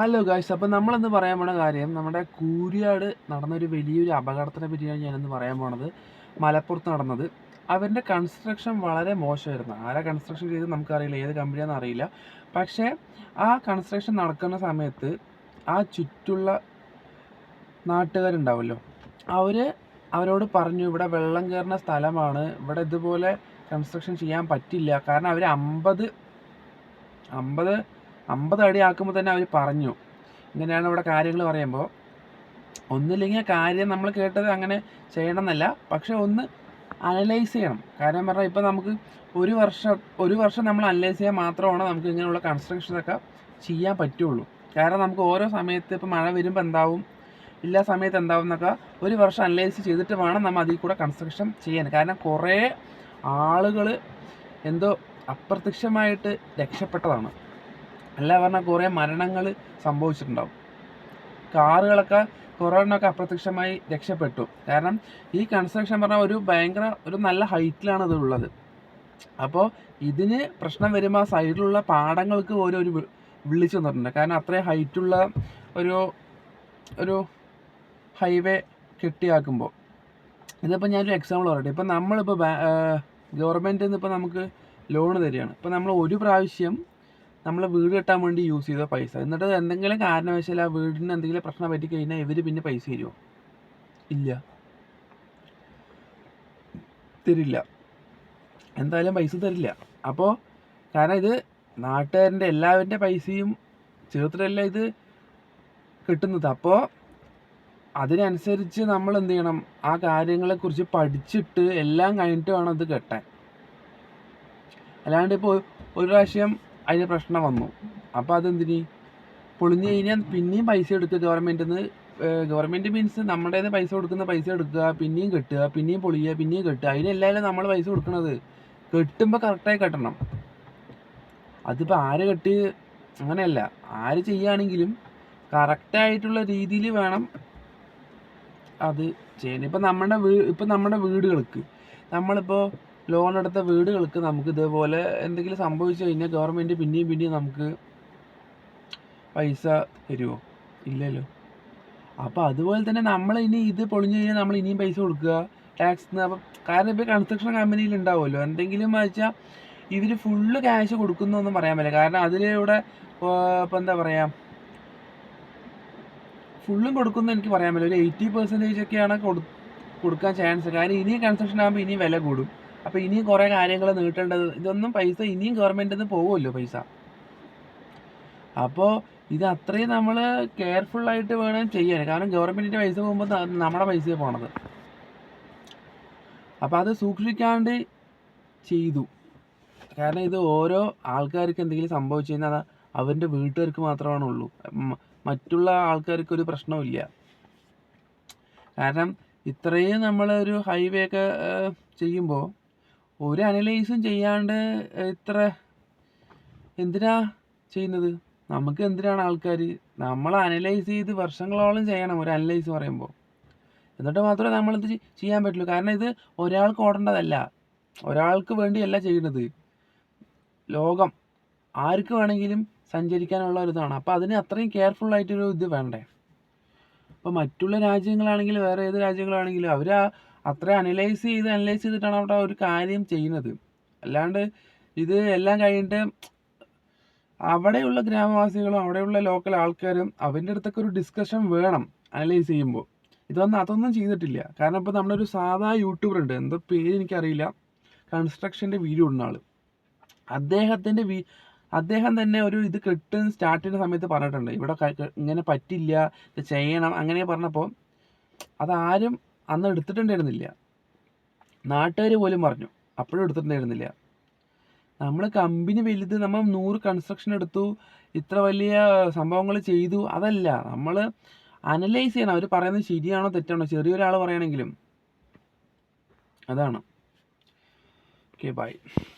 Hello guys അപ്പോൾ നമ്മളിന്ന് പറയാൻ പോണ കാര്യം നമ്മുടെ കൂരിയാട് നടന്നൊരു വലിയൊരു അപകടത്തിനെ പറ്റിയാണ് ഞാനിന്ന് പറയാൻ പോണത്. മലപ്പുറത്ത് നടന്നത്. അവരുടെ കൺസ്ട്രക്ഷൻ വളരെ മോശമായിരുന്നു. ആരാ കൺസ്ട്രക്ഷൻ ചെയ്ത് നമുക്കറിയില്ല. ഏത് കമ്പനിയാണെന്ന് അറിയില്ല. പക്ഷേ ആ കൺസ്ട്രക്ഷൻ നടക്കുന്ന സമയത്ത് ആ ചുറ്റുള്ള നാട്ടുകാരുണ്ടാവുമല്ലോ. അവർ അവരോട് പറഞ്ഞു ഇവിടെ വെള്ളം കയറുന്ന സ്ഥലമാണ്. ഇവിടെ ഇതുപോലെ കൺസ്ട്രക്ഷൻ ചെയ്യാൻ പറ്റില്ല. കാരണം അവർ അമ്പത് അമ്പത് അമ്പത് അടി ആക്കുമ്പോൾ തന്നെ അവർ പറഞ്ഞു. ഇങ്ങനെയാണ് ഇവിടെ കാര്യങ്ങൾ പറയുമ്പോൾ ഒന്നില്ലെങ്കിൽ ആ കാര്യം നമ്മൾ കേട്ടത് അങ്ങനെ ചെയ്യണമെന്നല്ല പക്ഷെ ഒന്ന് അനലൈസ് ചെയ്യണം. കാരണം പറഞ്ഞാൽ ഇപ്പം നമുക്ക് ഒരു വർഷം ഒരു വർഷം നമ്മൾ അനലൈസ് ചെയ്യാൻ മാത്രമാണ് നമുക്ക് ഇങ്ങനെയുള്ള കൺസ്ട്രക്ഷനൊക്കെ ചെയ്യാൻ പറ്റുള്ളൂ. കാരണം നമുക്ക് ഓരോ സമയത്ത് ഇപ്പം മഴ വരുമ്പോൾ എന്താവും എല്ലാ സമയത്ത് എന്താവും എന്നൊക്കെ ഒരു വർഷം അനലൈസ് ചെയ്തിട്ട് വേണം നമ്മൾ അതിൽ കൂടെ കൺസ്ട്രക്ഷൻ ചെയ്യാൻ. കാരണം കുറേ ആളുകൾ എന്തോ അപ്രത്യക്ഷമായിട്ട് രക്ഷപ്പെട്ടതാണ്. അല്ല പറഞ്ഞാൽ കുറേ മരണങ്ങൾ സംഭവിച്ചിട്ടുണ്ടാവും. കാറുകളൊക്കെ കൊറോണ ഒക്കെ അപ്രത്യക്ഷമായി രക്ഷപ്പെട്ടു. കാരണം ഈ കൺസ്ട്രക്ഷൻ പറഞ്ഞാൽ ഒരു ഭയങ്കര ഒരു നല്ല ഹൈറ്റിലാണ് ഇത് ഉള്ളത്. അപ്പോൾ ഇതിന് പ്രശ്നം വരുമ്പോൾ ആ സൈഡിലുള്ള പാടങ്ങൾക്ക് പോലും ഒരു വിളിച്ചു തന്നിട്ടുണ്ട് കാരണം അത്രയും ഹൈറ്റുള്ള ഒരു ഒരു ഹൈവേ കെട്ടിയാക്കുമ്പോൾ ഇതിപ്പോൾ ഞാനൊരു എക്സാമ്പിൾ പറയട്ടെ. ഇപ്പം നമ്മളിപ്പോൾ ഗവൺമെന്റിൽ നിന്ന് ഇപ്പോൾ നമുക്ക് ലോൺ തരികയാണ്. ഇപ്പോൾ നമ്മൾ ഒരു പ്രാവശ്യം നമ്മൾ വീട് കെട്ടാൻ വേണ്ടി യൂസ് ചെയ്ത പൈസ. എന്നിട്ട് എന്തെങ്കിലും കാരണവശാൽ ആ വീടിന് എന്തെങ്കിലും പ്രശ്നം പറ്റി കഴിഞ്ഞാൽ ഇവർ പിന്നെ പൈസ തരുമോ ഇല്ല. തരില്ല. എന്തായാലും പൈസ തരില്ല. അപ്പോൾ കാരണം ഇത് നാട്ടുകാരന്റെ എല്ലാവരുടെ പൈസയും ചേർത്തിട്ടല്ല ഇത് കിട്ടുന്നത്. അപ്പോൾ അതിനനുസരിച്ച് നമ്മൾ എന്ത് ചെയ്യണം? ആ കാര്യങ്ങളെക്കുറിച്ച് പഠിച്ചിട്ട് എല്ലാം കഴിഞ്ഞിട്ട് വേണം ഇത് കെട്ടാൻ. അല്ലാണ്ട് ഇപ്പോൾ ഒരു പ്രാവശ്യം അതിന് പ്രശ്നം വന്നു. അപ്പോൾ അതെന്തിനി? പൊളിഞ്ഞു കഴിഞ്ഞാൽ പിന്നെയും പൈസ എടുത്ത് ഗവൺമെന്റിൽ നിന്ന് ഗവൺമെന്റ് മീൻസ് നമ്മുടെ നിന്ന് പൈസ കൊടുക്കുന്ന പൈസ എടുക്കുക പിന്നെയും കെട്ടുക പിന്നെയും പൊളിയുക പിന്നെയും കെട്ടുക. അതിനെല്ലാവരും നമ്മൾ പൈസ കൊടുക്കുന്നത് കെട്ടുമ്പോൾ കറക്റ്റായി കെട്ടണം. അതിപ്പോൾ ആര് കെട്ടി? അങ്ങനെയല്ല. ആര് ചെയ്യുകയാണെങ്കിലും കറക്റ്റായിട്ടുള്ള രീതിയിൽ വേണം അത് ചെയ്യാൻ. ഇപ്പം നമ്മുടെ വീ ഇപ്പം നമ്മുടെ വീടുകൾക്ക് നമ്മളിപ്പോൾ ലോൺ എടുത്ത വീടുകൾക്ക് നമുക്ക് ഇതേപോലെ എന്തെങ്കിലും സംഭവിച്ചു കഴിഞ്ഞാൽ ഗവൺമെന്റ് പിന്നെയും പിന്നെയും നമുക്ക് പൈസ തരുമോ ഇല്ലല്ലോ. അപ്പോൾ അതുപോലെ തന്നെ നമ്മൾ ഇനി ഇത് പൊളിഞ്ഞു കഴിഞ്ഞാൽ നമ്മൾ ഇനിയും പൈസ കൊടുക്കുക. ടാക്സ് അപ്പം കാരണം ഇപ്പോൾ കൺസ്ട്രക്ഷൻ കമ്പനിയിൽ ഉണ്ടാവുമല്ലോ. എന്തെങ്കിലും വെച്ചാൽ ഇവർ ഫുള്ള് ക്യാഷ് കൊടുക്കുന്നൊന്നും പറയാൻ പറ്റില്ല. കാരണം അതിലൂടെ ഇപ്പം എന്താ പറയുക ഫുള്ളും കൊടുക്കുന്നു എനിക്ക് പറയാൻ പറ്റില്ല. ഒരു എയ്റ്റി പെർസെന്റേജ് ഒക്കെയാണ് കൊടു കൊടുക്കാൻ ചാൻസ് കാരണം ഇനി കൺസ്ട്രക്ഷൻ ആകുമ്പോൾ ഇനി വില കൂടും. അപ്പോൾ ഇനിയും കുറേ കാര്യങ്ങൾ നീട്ടേണ്ടത് ഇതൊന്നും പൈസ ഇനിയും ഗവൺമെന്റിൽ നിന്ന് പോകുമല്ലോ പൈസ. അപ്പോൾ ഇത് അത്രയും നമ്മൾ ആയിട്ട് വേണം ചെയ്യാൻ. കാരണം ഗവൺമെന്റിന്റെ പൈസ പോകുമ്പോൾ നമ്മുടെ പൈസ പോണത്. അപ്പോൾ അത് സൂക്ഷിക്കാണ്ട് ചെയ്തു. കാരണം ഇത് ഓരോ ആൾക്കാർക്ക് എന്തെങ്കിലും സംഭവിച്ചു കഴിഞ്ഞാൽ അവന്റെ വീട്ടുകാർക്ക് മാത്രമാണ് ഉള്ളൂ മറ്റുള്ള ആൾക്കാർക്ക് ഒരു പ്രശ്നമില്ല കാരണം ഇത്രയും നമ്മളൊരു ഹൈവേ ഒക്കെ ചെയ്യുമ്പോൾ ഒരു അനലൈസും ചെയ്യാണ്ട് ഇത്ര എന്തിനാ ചെയ്യുന്നത്? നമുക്ക് എന്തിനാണ് ആൾക്കാർ നമ്മൾ അനലൈസ് ചെയ്ത് വർഷങ്ങളോളം ചെയ്യണം ഒരു അനലൈസ് പറയുമ്പോൾ എന്നിട്ട് മാത്രമേ നമ്മളിത് ചെയ്യാൻ പറ്റുള്ളൂ. കാരണം ഇത് ഒരാൾക്ക് ഓടേണ്ടതല്ല. ഒരാൾക്ക് വേണ്ടിയല്ല ചെയ്യുന്നത്. ലോകം ആർക്ക് വേണമെങ്കിലും സഞ്ചരിക്കാനുള്ള ഒരു ഇതാണ്. അപ്പോൾ അതിന് അത്രയും കെയർഫുൾ ആയിട്ടൊരു ഇത് വേണ്ടേ? അപ്പോൾ മറ്റുള്ള രാജ്യങ്ങളാണെങ്കിൽ വേറെ ഏത് രാജ്യങ്ങളാണെങ്കിലും അവർ അത്രയും അനലൈസ് ചെയ്ത് അനലൈസ് ചെയ്തിട്ടാണ് അവിടെ ഒരു കാര്യം ചെയ്യുന്നത്. അല്ലാണ്ട് ഇത് എല്ലാം കഴിഞ്ഞിട്ട് അവിടെയുള്ള ഗ്രാമവാസികളും അവിടെയുള്ള ലോക്കൽ ആൾക്കാരും അവന്റെ അടുത്തൊക്കെ ഒരു ഡിസ്കഷൻ വേണം അനലൈസ് ചെയ്യുമ്പോൾ. ഇതൊന്നും അതൊന്നും ചെയ്തിട്ടില്ല. കാരണം ഇപ്പോൾ നമ്മളൊരു സാധാ യൂട്യൂബർ ഉണ്ട്. എന്തോ പേര് എനിക്കറിയില്ല. കൺസ്ട്രക്ഷന്റെ വീഡിയോ ഇടുന്ന ആൾ അദ്ദേഹത്തിന്റെ വീ അദ്ദേഹം തന്നെ ഒരു ഇത് കിട്ടുന്ന സ്റ്റാർട്ട് ചെയ്യുന്ന സമയത്ത് പറഞ്ഞിട്ടുണ്ട്. ഇവിടെ ഇങ്ങനെ പറ്റില്ല. ഇത് ചെയ്യണം. അങ്ങനെ പറഞ്ഞപ്പോൾ അതാരും അന്ന് എടുത്തിട്ടുണ്ടായിരുന്നില്ല. നാട്ടുകാർ പോലും പറഞ്ഞു. അപ്പോഴും എടുത്തിട്ടുണ്ടായിരുന്നില്ല. നമ്മൾ കമ്പനി വലുത് നമ്മൾ നൂറ് കൺസ്ട്രക്ഷൻ എടുത്തു ഇത്ര വലിയ സംഭവങ്ങൾ ചെയ്തു അതല്ല. നമ്മൾ അനലൈസ് ചെയ്യണം. അവർ പറയുന്നത് ശരിയാണോ തെറ്റാണോ? ചെറിയൊരാൾ പറയുകയാണെങ്കിലും. അതാണ്. Okay bye